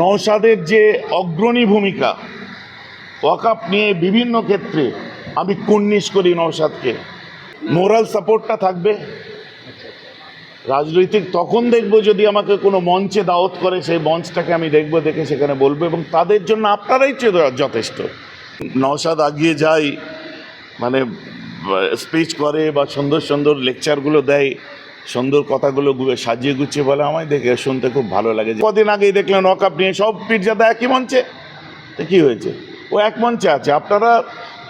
নৌসাদের যে অগ্রণী ভূমিকা ওয়াকাপ নিয়ে বিভিন্ন ক্ষেত্রে আমি কুর্নিশ করি নৌসাদকে মোরাল সাপোর্টটা থাকবে। রাজনৈতিক তখন দেখব যদি আমাকে কোনো মঞ্চে দাওয়াত করে, সেই মঞ্চটাকে আমি দেখব, দেখে সেখানে বলব এবং তাদের জন্য আপনারাই যথেষ্ট। নওশাদ আগিয়ে যায় মানে স্পিচ করে বা সুন্দর সুন্দর লেকচারগুলো দেয়। সুন্দর কথাগুলো সাজিয়ে গুছিয়ে বলে আমায় দেখে শুনতে খুব ভালো লাগে কদিন আগেই দেখলেন ওয়াকাপ নিয়ে সব পীরজাদা একই মঞ্চে? তো কী হয়েছে? ও এক মঞ্চে আছে আপনারা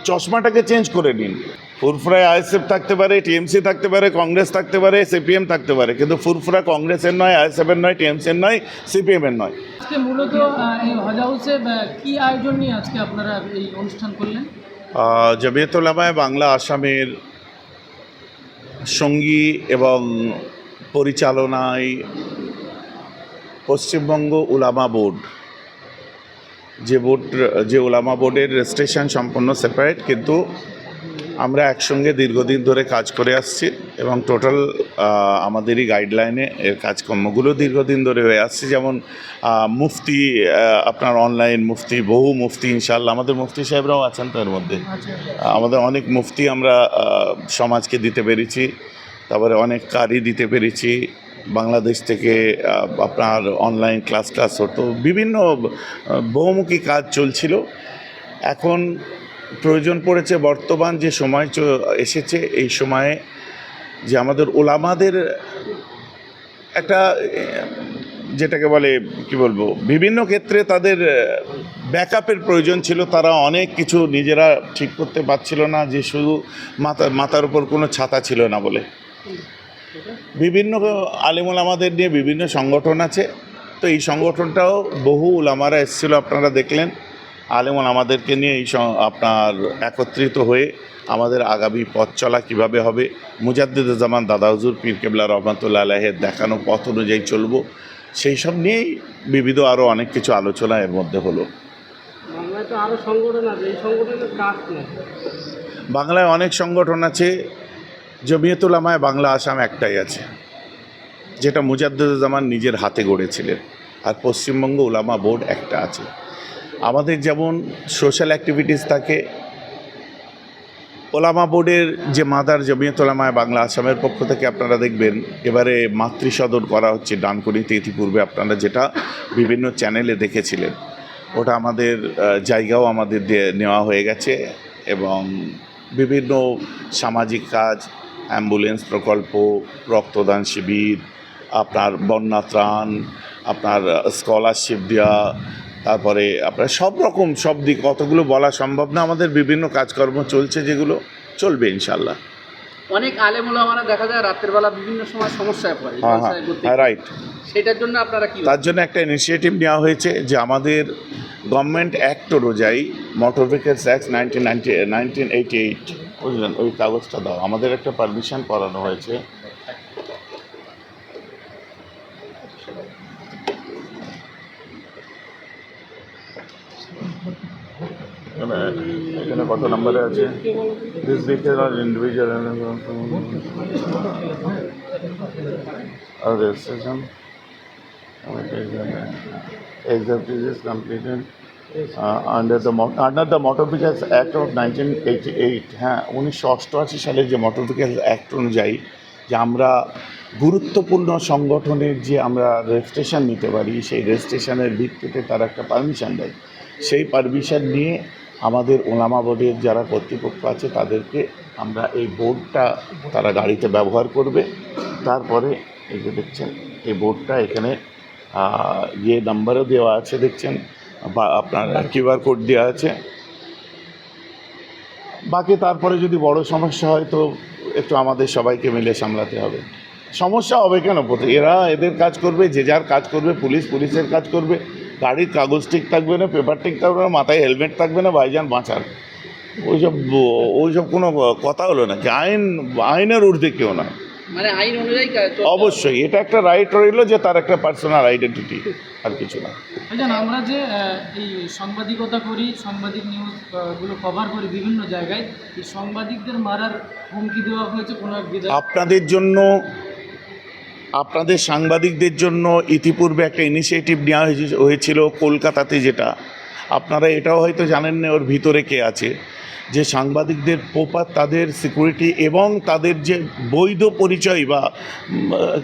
চশমাটাকে চেঞ্জ করে নিন। ফুরফুরায় আইএসএফ থাকতে পারে টিএমসি থাকতে পারে কংগ্রেস থাকতে পারে সিপিএম থাকতে পারে কিন্তু ফুরফুরা কংগ্রেসের নয় আইএসএফের নয় টিএমসির নয় সিপিএমের নয়। আজকে মূলত এই হজ হাউসে কি আয়োজন নিয়ে আজকে আপনারা এই অনুষ্ঠান করলেন? আহ, জমিয়তুলামায় বাংলা আসামের সঙ্গী এবং পরিচালনায় পশ্চিমবঙ্গ উলামা বোর্ড। যে বোর্ড, যে ওলামা বোর্ডের রেজিস্ট্রেশন সম্পূর্ণ সেপারেট কিন্তু আমরা একসঙ্গে দীর্ঘদিন ধরে কাজ করে আসছি এবং টোটাল আমাদেরই গাইডলাইনে এর কাজকর্মগুলো দীর্ঘদিন ধরে হয়ে আসছে। যেমন মুফতি আপনার অনলাইন মুফতি, বহু মুফতি ইনশাল্লাহ আমাদের মুফতি সাহেবরাও আছেন তো এর মধ্যে। আমাদের অনেক মুফতি আমরা সমাজকে দিতে পেরেছি, তারপরে অনেক কারি দিতে পেরেছি। বাংলাদেশ থেকে আপনার অনলাইন ক্লাস ক্লাস হতো। বিভিন্ন বহুমুখী কাজ চলছিল। এখন প্রয়োজন পড়েছে বর্তমান যে সময় এসেছে, এই সময়ে যে আমাদের ওলামাদের একটা, যেটাকে বলে, কি বলব, বিভিন্ন ক্ষেত্রে তাদের ব্যাকআপের প্রয়োজন ছিল, তারা অনেক কিছু নিজেরা ঠিক করতে পারছিল না, যে শুধু মাথা, মাথার উপর কোনো ছাতা ছিল না বলে। বিভিন্ন আলিমুল আমাদের নিয়ে বিভিন্ন সংগঠন আছে, তো এই সংগঠনটাও বহু ওলামারা এসেছিল, আপনারা দেখলেন। আলিমুল আমাদেরকে নিয়ে এই আপনার একত্রিত হয়ে আমাদের আগামী পথ চলা কীভাবে হবে মুজাদ্দিদুজ্জামান দাদা হুজুর পীর কেবলা রহমতুল্লাহ আলাহের দেখানো পথ অনুযায়ী চলব। সেই সব নিয়েই বিবিধ আরও অনেক কিছু আলোচনা এর মধ্যে হলো। বাংলায় অনেক সংগঠন আছে জমিয়তুল আমায় বাংলা আসাম একটাই আছে যেটা মুজাদ্দুজ্জামান নিজের হাতে গড়েছিলেন আর পশ্চিমবঙ্গ উলামা বোর্ড একটা আছে। আমাদের যেমন সোশ্যাল অ্যাক্টিভিটিস থাকে, ওলামা বোর্ডের যে মাদার জমিয়ত ওলামায় বাংলা আসামের পক্ষ থেকে আপনারা দেখবেন, এবারে মাতৃসদন করা হচ্ছে ডানকুনিতে ইতিপূর্বে আপনারা যেটা বিভিন্ন চ্যানেলে দেখেছিলেন। ওটা আমাদের জায়গাও আমাদের নেওয়া হয়ে গেছে এবং বিভিন্ন সামাজিক কাজ অ্যাম্বুলেন্স প্রকল্প, রক্তদান শিবির, আপনার বন্যা ত্রাণ, আপনার স্কলারশিপ দেওয়া তারপরে আপনার সব রকম সব দিক কতগুলো বলা সম্ভব না। আমাদের বিভিন্ন কাজকর্ম চলছে যেগুলো চলবে ইনশাল্লাহ অনেক আলেমুলামারা দেখা যায় রাতের বেলা বিভিন্ন সময় সমস্যায় পড়ে হ্যাঁ হ্যাঁ হ্যাঁ রাইট সেটার জন্য আপনারা কি তার জন্য একটা ইনিশিয়েটিভ নেওয়া হয়েছে যে আমাদের গভর্নমেন্ট অ্যাক্ট অনুযায়ী motor vehicles act nineteen ninety nineteen eighty eight বুঝলেন? ওই কাগজটা দাও। আমাদের একটা পারমিশন করানো হয়েছে এখানে- এখানে কত নম্বরে আছে? দিস ভেহিকেল আর individual R registration Executive is completed. Uh, under the under the Motor Vehicles Act of 1988 হ্যাঁ উনিশশো অষ্টআশি সালের যে মোটর ভেহিকেল অ্যাক্ট অনুযায়ী যে আমরা গুরুত্বপূর্ণ সংগঠনের যে আমরা রেজিস্ট্রেশন নিতে পারি সেই রেজিস্ট্রেশনের ভিত্তিতে তারা একটা পারমিশন দেয়। সেই পারমিশন নিয়ে আমাদের ওলামা বোর্ডের যারা কর্তৃপক্ষ আছে, তাদেরকে আমরা এই বোর্ডটা তারা গাড়িতে ব্যবহার করবে। তারপরে এই যে দেখছেন, এই বোর্ডটা এখানে ইয়ে নাম্বারও দেওয়া আছে, দেখছেন? বা আপনার কিউআর কোড দেওয়া আছে। বাকি তারপরে যদি বড় সমস্যা হয়, তো একটু আমাদের সবাইকে মিলে সামলাতে হবে। সমস্যা হবে কেন? এরা এদের কাজ করবে, যে যার কাজ করবে, পুলিশ পুলিশের কাজ করবে। গাড়ির কাগজ ঠিক থাকবে না পেপার ঠিক থাকবে না মাথায় হেলমেট থাকবে না ভাইজান বাঁচার ওইসব ওইসব কোনো কথা হলো না কি আইন আইনের ঊর্ধ্বে কেউ না মানে আইন অনুযায়ী অবশ্যই এটা একটা রাইট রইল যে তার একটা পার্সোনাল আইডেন্টিটি আর কিছু না। ভাইজান আমরা যে এই সাংবাদিকতা করি সাংবাদিক নিউজ আহ, গুলো কভার করি বিভিন্ন জায়গায় এই সাংবাদিকদের মারার হুমকি দেওয়া হয়েছে কোনো এক আপনাদের জন্য আপনাদের সাংবাদিকদের জন্য ইতিপূর্বে একটা ইনিশিয়েটিভ নেওয়া হয়েছে- হয়েছিল কলকাতাতে যেটা। আপনারা এটাও হয়তো জানেন না ওর ভিতরে কে আছে। যে সাংবাদিকদের প্রপার তাদের সিকিউরিটি এবং তাদের যে বৈধ পরিচয় বা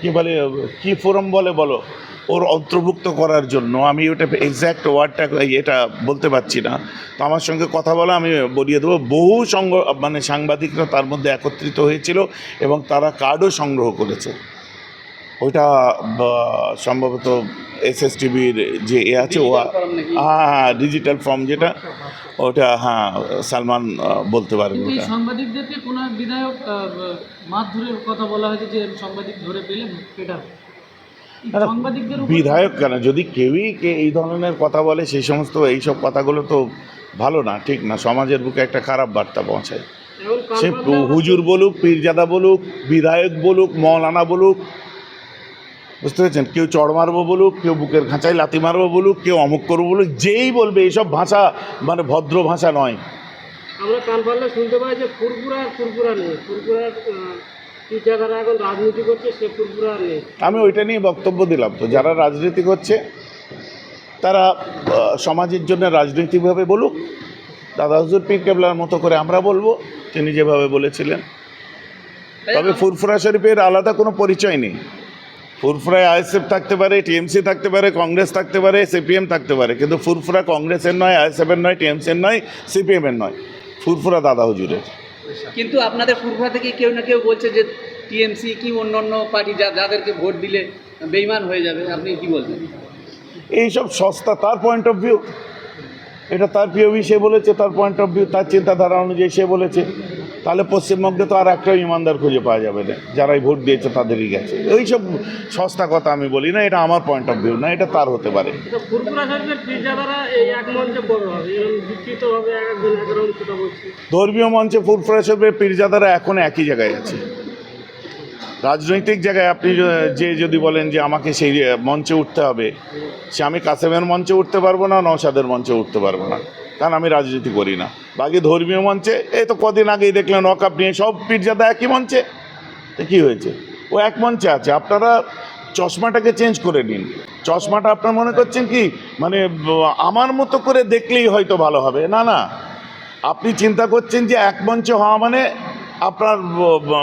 কী বলে, কী ফোরাম বলে বলো, ওর অন্তর্ভুক্ত করার জন্য। আমি ওটা এক্স্যাক্ট ওয়ার্ডটা এটা বলতে পারছি না। তো আমার সঙ্গে কথা বলা, আমি বলিয়ে দেবো। বহু সংগ মানে সাংবাদিকরা তার মধ্যে একত্রিত হয়েছিল এবং তারা কার্ডও সংগ্রহ করেছে। ওইটা বা, সম্ভবত এস এস টিভির যে এ আছে ও? হ্যাঁ হ্যাঁ ডিজিটাল ফর্ম যেটা ওটা হ্যাঁ সালমান বলতে পারেন ওটা। সাংবাদিকদেরকে কোনো বিধায়ক মারধরের কথা বলা হয়েছে যে সাংবাদিক ধরে পেটার বিধায়ক কেন? যদি কেউই কে এই ধরনের কথা বলে সেই সমস্ত এইসব কথাগুলো তো ভালো না ঠিক না? সমাজের বুকে একটা খারাপ বার্তা পৌঁছায়। সে হুজুর বলুক পীরজাদা বলুক বিধায়ক বলুক মৌলানা বলুক বুঝতে পেরেছেন? কেউ চড় মারবো বলুক কেউ বুকের খাঁচায় লাতি মারবো বলুক কেউ অমুক করব বলুক যেই বলবে এইসব ভাষা মানে ভদ্র ভাষা নয়। আমরা কান পারলে শুনতে পাই যে ফুরফুরা আর ফুরফুরা নেই। ফুরফুরার এখন রাজনীতি করছে সে ফুরফুরা নেই। আমি ওইটা নিয়ে বক্তব্য দিলাম তো যারা রাজনীতি করছে তারা সমাজের জন্য রাজনৈতিকভাবে বলুক দাদা হুজুর পীর কেবলার মতো করে আমরা বলব তিনি যেভাবে বলেছিলেন। তবে ফুরফুরা শরীফের আলাদা কোনো পরিচয় নেই। ফুরফুরায় আইএসএফ থাকতে পারে টিএমসি থাকতে পারে কংগ্রেস থাকতে পারে সিপিএম থাকতে পারে। কিন্তু ফুরফুরা কংগ্রেসের নয় আইএসএফের নয় টিএমসির নয় সিপিএমের নয়। ফুরফুরা দাদা হুজুরের। কিন্তু আপনাদের ফুরফুরা থেকে কেউ না কেউ বলছে যে টিএমসি কি অন্য অন্য পার্টি যা যাদেরকে ভোট দিলে বেইমান হয়ে যাবে। আপনি কি বলছেন এইসব সস্তা তার পয়েন্ট অফ ভিউ এটা তার পিওভি সে বলেছে তার পয়েন্ট অফ ভিউ তার চিন্তাধারা অনুযায়ী সে বলেছে। তাহলে পশ্চিমবঙ্গে তো আর একটাও ইমানদার খুঁজে পাওয়া যাবে না যারাই ভোট দিয়েছে তাদেরই গেছে। এইসব সস্তা কথা আমি বলি না এটা আমার পয়েন্ট অফ ভিউ না এটা তার হতে পারে। ধর্মীয় মঞ্চে ফুরফুরা শরীফের পীরজাদারা এখন একই জায়গায় আছে। রাজনৈতিক জায়গায় আপনি য- যদি বলেন যে আমাকে সেই মঞ্চে উঠতে হবে, সে আমি কাসেমের মঞ্চে উঠতে পারব না নৌসাদের মঞ্চে উঠতে পারব না। কারণ আমি রাজনীতি করি না। বাকি ধর্মীয় মঞ্চে, এই তো কদিন আগেই দেখলেন ওয়াকাপ নিয়ে সব পীরজাদা একই মঞ্চে। তো কী হয়েছে? ও এক মঞ্চে আছে। আপনারা চশমাটাকে চেঞ্জ করে নিন। চশমাটা আপনার মনে করছেন কি? মানে আমার মতো করে দেখলেই হয়তো ভালো হবে। না না। আপনি চিন্তা করছেন যে এক মঞ্চে হওয়া মানে আপনার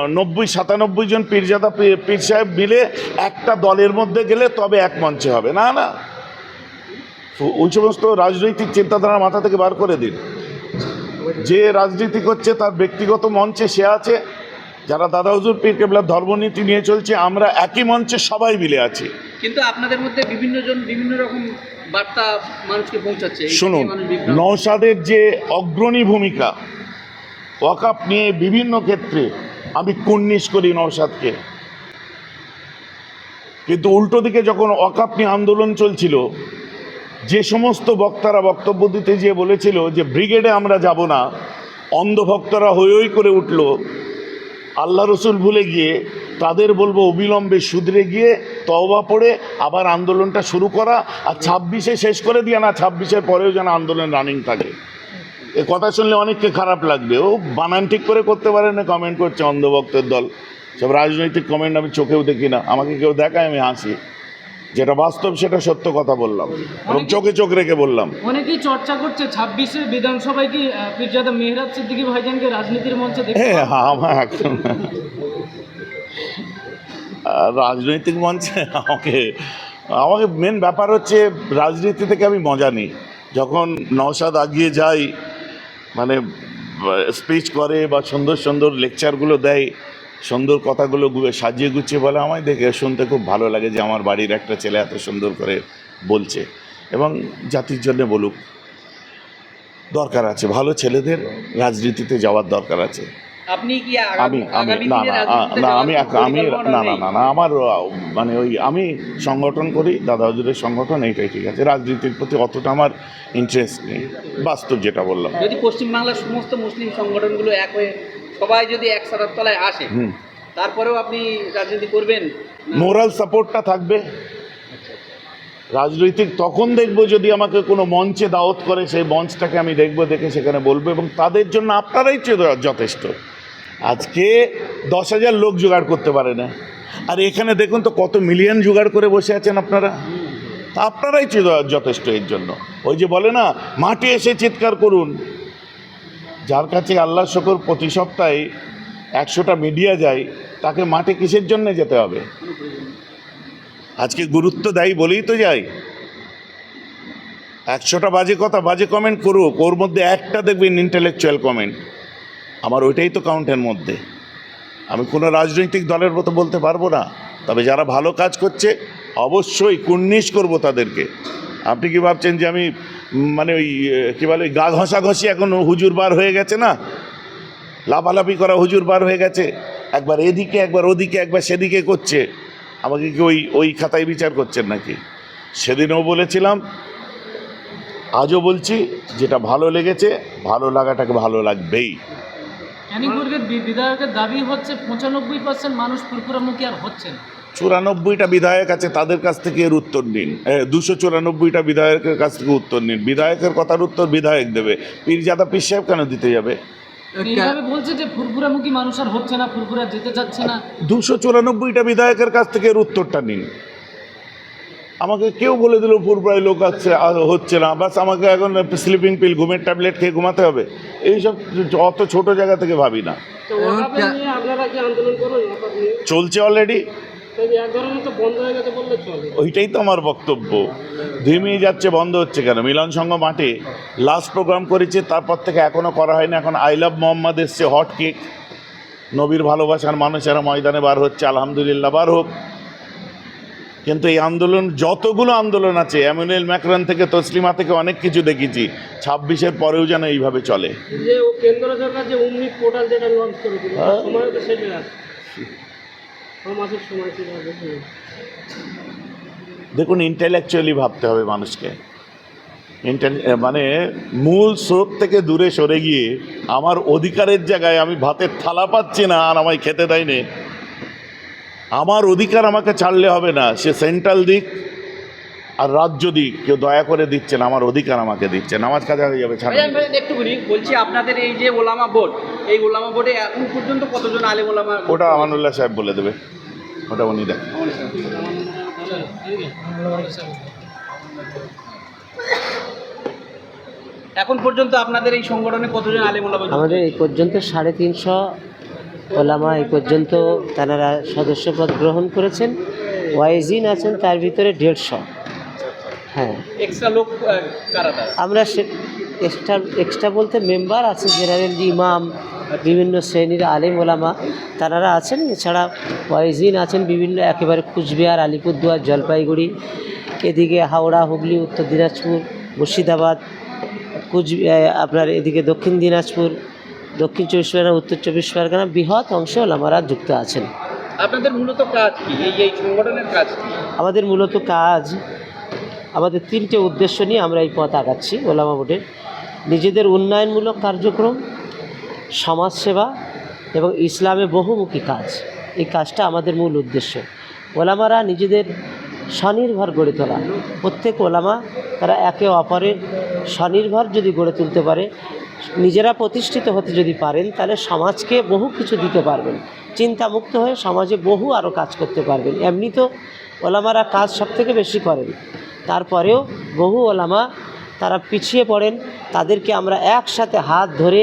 নব্বই সাতানব্বই জন পীরজাদা পীর- সাহেব মিলে একটা দলের মধ্যে গেলে তবে এক মঞ্চে হবে। না না। ওই সমস্ত রাজনৈতিক চিন্তাধারা মাথা থেকে বার করে দিন। যে রাজনীতি করছে তার ব্যক্তিগত মঞ্চে সে আছে। যারা দাদা হুজুর পীর কেবলার ধর্মনীতি নিয়ে চলছে আমরা একই মঞ্চে সবাই মিলে আছি। কিন্তু আপনাদের মধ্যে বিভিন্ন জন বিভিন্ন রকম বার্তা মানুষকে পৌঁছাচ্ছে। শুনুন। নৌসাদের যে অগ্রণী ভূমিকা ওয়াকাপ নিয়ে বিভিন্ন ক্ষেত্রে আমি কুন্নিশ করি নৌসাদকে কিন্তু উল্টো দিকে যখন ওয়াকাপ নিয়ে আন্দোলন চলছিল, যে সমস্ত বক্তারা বক্তব্য দিতে গিয়ে বলেছিল যে ব্রিগেডে আমরা যাব না, অন্ধভক্তরা হই হই করে উঠল, আল্লাহ রসুল ভুলে গিয়ে তাদের বলব অবিলম্বে সুদরে গিয়ে তওবা পড়ে আবার আন্দোলনটা শুরু করা আর ছাব্বিশে শেষ করে দিয়ে না, ছাব্বিশের পরেও যেন আন্দোলন রানিং থাকে। এ কথা শুনলে অনেককে খারাপ লাগবে। ও বানান ঠিক করে করতে পারে না কমেন্ট করছে অন্ধভক্তের দল। সব রাজনৈতিক কমেন্ট আমি চোখেও দেখি না। আমাকে কেউ দেখায় আমি হাসি। যেটা বাস্তব সেটা সত্য কথা বললাম। এবং চোখে চোখ রেখে বললাম। অনেকেই চর্চা করছে ছাব্বিশে বিধানসভায় কি পীরজাদা মেহরাজ সিদ্দিকী ভাইজানকে রাজনীতির মঞ্চে হ্যাঁ আমার একদম রাজনৈতিক মঞ্চে আমাকে আমাকে মেন ব্যাপার হচ্ছে রাজনীতি থেকে আমি মজা নিই। যখন নওশাদ আগিয়ে যাই স্পিচ করে বা সুন্দর সুন্দর লেকচারগুলো দেয়, সুন্দর কথাগুলো সাজিয়ে গুছিয়ে বলে, আমায় দেখে শুনতে খুব ভালো লাগে যে আমার বাড়ির একটা ছেলে এত সুন্দর করে বলছে এবং জাতির জন্য বলুক, দরকার আছে। ভালো ছেলেদের রাজনীতিতে যাওয়ার দরকার আছে। আপনি কি আমি আমি না না না আমি আমি না না না না আমার মানে ওই আমি সংগঠন করি দাদা হুজুরের সংগঠন এইটাই ঠিক আছে। রাজনীতির প্রতি অতটা আমার ইন্টারেস্ট নেই বাস্তব যেটা বললাম। যদি পশ্চিমবাংলার সমস্ত মুসলিম সংগঠনগুলো এক হয়ে সবাই যদি এক সাদার তলায় আসে তারপরেও আপনি রাজনীতি করবেন মোরাল সাপোর্টটা থাকবে। রাজনৈতিক তখন দেখব যদি আমাকে কোনো মঞ্চে দাওয়াত করে সেই মঞ্চটাকে আমি দেখব দেখে সেখানে বলব এবং তাদের জন্য আপনারাই যথেষ্ট। আজকে দশ হাজার লোক জোগাড় করতে পারে না। আর এখানে দেখুন তো কত মিলিয়ন জোগাড় করে বসে আছেন আপনারা। তা আপনারাই যথেষ্ট এর জন্য। ওই যে বলে না, মাঠে এসে চিৎকার করুন। যার কাছে আল্লাহ শকর প্রতি সপ্তাহে একশোটা মিডিয়া যায়, তাকে মাঠে কিসের জন্য যেতে হবে? আজকে গুরুত্ব দেয় বলেই তো যাই। একশোটা বাজে কথা বাজে কমেন্ট করুক, ওর মধ্যে একটা দেখবেন ইন্টেলেকচুয়াল কমেন্ট আমার ওইটাই তো কাউন্টের মধ্যে। আমি কোনো রাজনৈতিক দলের মতো বলতে পারব না। তবে যারা ভালো কাজ করছে, অবশ্যই কুর্নিশ করব তাদেরকে। আপনি কি ভাবছেন যে আমি মানে ওই কী বলে, গা ঘষা ঘষি এখন হুজুর বার হয়ে গেছে না? লাফালাফি করা হুজুর বার হয়ে গেছে। একবার এদিকে, একবার ওদিকে, একবার সেদিকে করছে। আমাকে কি ওই ওই খাতায় বিচার করছেন নাকি? সেদিনও বলেছিলাম, আজও বলছি, যেটা ভালো লেগেছে, ভালো লাগাটাকে ভালো লাগবেই। ক্যানিংবুর্গের বিধায়কের দাবি হচ্ছে পঁচানব্বই পার্সেন্ট মানুষ ফুরফুরামুখী আর হচ্ছে না। চুরানব্বইটা বিধায়ক আছে তাদের কাছ থেকে এর উত্তর নিন। দুশো চুরানব্বইটা বিধায়কের কাছ থেকে উত্তর নিন। বিধায়কের কথার উত্তর বিধায়ক দেবে। পীরজাদা পীর সাহেব কেন দিতে যাবে? বলছে যে ফুরফুরামুখী মানুষ আর হচ্ছে না ফুরফুরা যেতে চাচ্ছে না। দুশো চুরানব্বইটা বিধায়কের কাছ থেকে এর উত্তরটা নিন। আমাকে কেউ বলে দিল পুরপ্রায় লোক আছে আর হচ্ছে না। বাস আমাকে এখন স্লিপিং পিল ঘুমের ট্যাবলেট খেয়ে ঘুমাতে হবে। এইসব অত ছোট জায়গা থেকে ভাবি না। নিয়ে চলছে অলরেডি ওইটাই তো আমার বক্তব্য। ধিমিয়ে যাচ্ছে বন্ধ হচ্ছে কেন? মিলন সংঘ মাঠে লাস্ট প্রোগ্রাম করেছে তারপর থেকে এখনও করা হয়নি। এখন আই লাভ মোহাম্মদ এসছে হট কেক নবীর ভালোবাসার মানুষেরা ময়দানে বার হচ্ছে আলহামদুলিল্লাহ বার হোক। কিন্তু এই আন্দোলন যতগুলো আন্দোলন আছে এমনুয়েল ম্যাকরান থেকে তসলিমা থেকে অনেক কিছু দেখেছি। ছাব্বিশের পরেও যেন এইভাবে চলে। যে ও কেন্দ্র সরকার যে উমনি পোর্টাল যেটা লঞ্চ করেছিল তার সময় তো সেটা আছে ছ মাসের সময় ছিল বেশি না। দেখুন ইন্টেলেকচুয়ালি ভাবতে হবে মানুষকে। মানে মূল স্রোত থেকে দূরে সরে গিয়ে আমার অধিকারের জায়গায় আমি ভাতের থালা পাচ্ছি না আর আমায় খেতে দেয়নি। আমার অধিকার আমাকে ছাড়লে হবে না সে সেন্ট্রাল দিক আর রাজ্য দিক। কেউ দয়া করে দিচ্ছেন আমার অধিকার আমাকে দিচ্ছে নামাজ কাজা হয়ে যাবে একটুখানি বলছি আপনাদের এই যে ওলামা বোর্ড এই ওলামা বোর্ডে এখন পর্যন্ত কতজন আলেম ওলামা ওটা আমানুল্লাহ সাহেব বলে দেবে। ওটা উনি দেখ। এখন পর্যন্ত আপনাদের এই সংগঠনে কতজন আলেম ওলামা আমাদের এই পর্যন্ত সাড়ে তিনশো ওলামা এই পর্যন্ত তারা সদস্যপদ গ্রহণ করেছেন। ওয়াইজিন আছেন তার ভিতরে দেড়শো। হ্যাঁ। এক্সট্রা লোক আমরা সে এক্সট্রা এক্সট্রা বলতে মেম্বার আছে জেনারেল ইমাম বিভিন্ন শ্রেণির আলিম ওলামা তারা আছেন। এছাড়া ওয়াইজিন আছেন বিভিন্ন একেবারে কুচবিহার আলিপুরদুয়ার জলপাইগুড়ি এদিকে হাওড়া হুগলি উত্তর দিনাজপুর মুর্শিদাবাদ কুচ আপনার এদিকে দক্ষিণ দিনাজপুর দক্ষিণ চব্বিশ পরগনা উত্তর চব্বিশ পরগনা বৃহৎ অংশে ওলামারা যুক্ত আছেন। আপনাদের মূলত কাজ কি? এই এই সংগঠনের কাজ কি? আমাদের মূলত কাজ আমাদের তিনটে উদ্দেশ্য নিয়ে আমরা এই পথ আগাচ্ছি ওলামা বোর্ডের নিজেদের উন্নয়নমূলক কার্যক্রম সমাজসেবা এবং ইসলামে বহুমুখী কাজ। এই কাজটা আমাদের মূল উদ্দেশ্য। ওলামারা নিজেদের স্বনির্ভর গড়ে তোলা। প্রত্যেক ওলামা তারা একে অপরের স্বনির্ভর যদি গড়ে তুলতে পারে নিজেরা প্রতিষ্ঠিত হতে যদি পারেন তাহলে সমাজকে বহু কিছু দিতে পারবেন। চিন্তামুক্ত হয়ে সমাজে বহু আরও কাজ করতে পারবেন। এমনি তো ওলামারা কাজ সব থেকে বেশি করেন। তারপরেও বহু ওলামা তারা পিছিয়ে পড়েন। তাদেরকে আমরা একসাথে হাত ধরে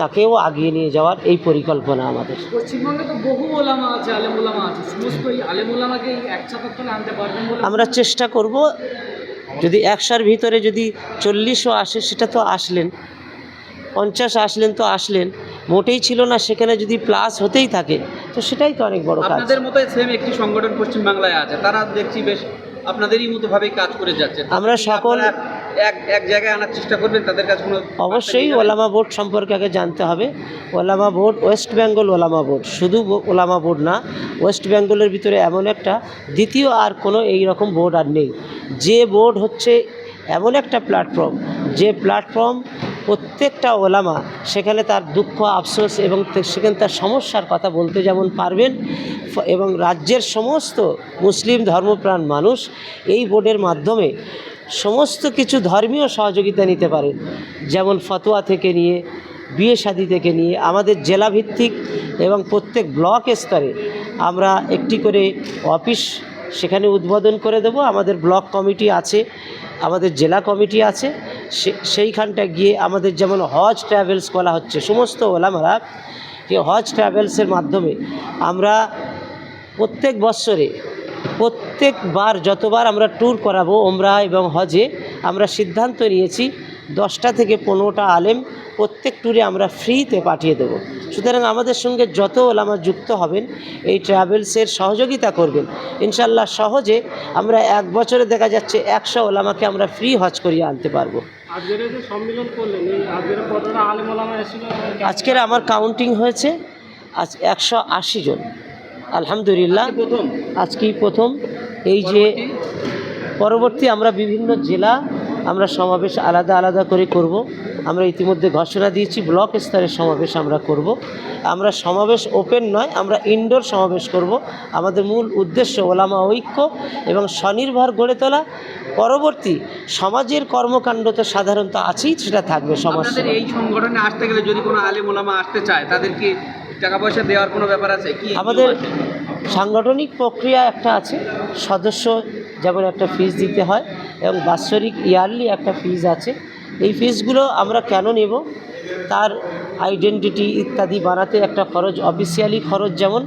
তাকেও আগিয়ে নিয়ে যাওয়ার এই পরিকল্পনা আমাদের। পশ্চিমবঙ্গে তো বহু ওলামা আছে আলেম ওলামা আছে। সমস্ত এই আলেম ওলামাকে এই আনতে পারবেন আমরা চেষ্টা করব। যদি একশোর ভিতরে যদি চল্লিশও আসে সেটা তো আসলেন। পঞ্চাশ আসলেন তো আসলেন। মোটেই ছিল না সেখানে যদি প্লাস হতেই থাকে তো সেটাই তো অনেক বড় কাজ। আপনাদের মতো সেম একটি সংগঠন পশ্চিম বাংলায় আছে তারা দেখছি বেশ আপনাদেরই মতো ভাবেই কাজ করে যাচ্ছে। আমরা সকল- এক এক জায়গায় আনার চেষ্টা করবেন তাদের কাছে কোনো অবশ্যই ওলামা বোর্ড সম্পর্কে আগে জানতে হবে। ওলামা বোর্ড ওয়েস্ট বেঙ্গল ওলামা বোর্ড শুধু ওলামা বোর্ড না ওয়েস্ট বেঙ্গলের ভিতরে এমন একটা দ্বিতীয় আর কোনো এই রকম বোর্ড আর নেই। যে বোর্ড হচ্ছে এমন একটা প্ল্যাটফর্ম যে প্ল্যাটফর্ম প্রত্যেকটা ওলামা সেখানে তার দুঃখ, আফসোস এবং সেখানে তার সমস্যার কথা বলতে যেমন পারবেন। এবং রাজ্যের সমস্ত মুসলিম ধর্মপ্রাণ মানুষ এই বোর্ডের মাধ্যমে সমস্ত কিছু ধর্মীয় সহযোগিতা নিতে পারেন। যেমন ফতোয়া থেকে নিয়ে, বিয়ে শাদি থেকে নিয়ে, আমাদের জেলাভিত্তিক এবং প্রত্যেক ব্লক স্তরে আমরা একটি করে অফিস সেখানে উদ্বোধন করে দেব। আমাদের ব্লক কমিটি আছে, আমাদের জেলা কমিটি আছে। সেইখানটা গিয়ে আমাদের যেমন হজ ট্রাভেলস করা হচ্ছে, সমস্ত ওলামারা হজ ট্রাভেলসের মাধ্যমে আমরা প্রত্যেক বৎসরে, প্রত্যেকবার যতবার আমরা ট্যুর করাবো ওমরা এবং হজে, আমরা সিদ্ধান্ত নিয়েছি দশটা থেকে পনেরোটা আলেম প্রত্যেক ট্যুরে আমরা ফ্রিতে পাঠিয়ে দেবো। সুতরাং আমাদের সঙ্গে যত ওলামা যুক্ত হবেন এই ট্রাভেলসের সহযোগিতা করবেন। ইনশাল্লাহ সহজে আমরা এক বছরে দেখা যাচ্ছে একশো ওলামাকে আমরা ফ্রি হজ করিয়ে আনতে পারব। আজকের আমার কাউন্টিং হয়েছে আজ একশো আশি জন। আলহামদুলিল্লাহ প্রথম? আজকেই প্রথম। এই যে পরবর্তী আমরা বিভিন্ন জেলা আমরা সমাবেশ আলাদা আলাদা করে করব। আমরা ইতিমধ্যে ঘোষণা দিয়েছি ব্লক স্তরের সমাবেশ আমরা করব। আমরা সমাবেশ ওপেন নয় আমরা ইনডোর সমাবেশ করব। আমাদের মূল উদ্দেশ্য ওলামা ঐক্য এবং স্বনির্ভর গড়ে তোলা। পরবর্তী সমাজের কর্মকাণ্ড তো সাধারণত আছেই সেটা থাকবে সমাজ এই সংগঠনে আসতে গেলে যদি কোনো আলেম ওলামা আসতে চায় তাদেরকে টাকা পয়সা দেওয়ার কোনো ব্যাপার আছে? কি আমাদের সাংগঠনিক প্রক্রিয়া একটা আছে সদস্য যেমন একটা ফিস দিতে হয় এবং বাৎসরিক ইয়ারলি একটা ফিজ আছে। এই ফিসগুলো আমরা কেন নেব? তার আইডেন্টিটি ইত্যাদি বানাতে একটা খরচ অফিসিয়ালি খরচ যেমন,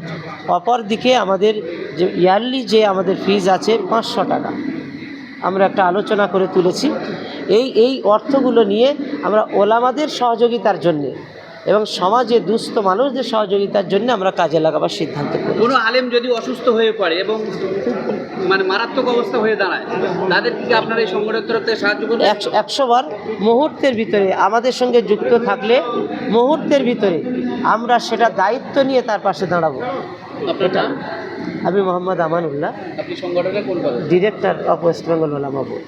অপর দিকে আমাদের যে ইয়ারলি যে আমাদের ফিজ আছে পাঁচশো টাকা। আমরা একটা আলোচনা করে তুলেছি। এই এই অর্থগুলো নিয়ে আমরা ওলামাদের সহযোগিতার জন্যে এবং সমাজে দুস্থ মানুষদের সহযোগিতার জন্য আমরা কাজে লাগাবার সিদ্ধান্ত করি। কোনো আলেম যদি অসুস্থ হয়ে পড়ে এবং মানে মারাত্মক অবস্থা হয়ে দাঁড়ায় তাদের কি আপনারা এই সংগঠনের তরফ থেকে সাহায্য করবেন একশো বার মুহূর্তের ভিতরে আমাদের সঙ্গে যুক্ত থাকলে মুহূর্তের ভিতরে আমরা সেটা দায়িত্ব নিয়ে তার পাশে দাঁড়াবো। নাম? আমি মোহাম্মদ আমানুল্লাহ ডিরেক্টর অফ ওয়েস্ট বেঙ্গল ওলামা বোর্ড।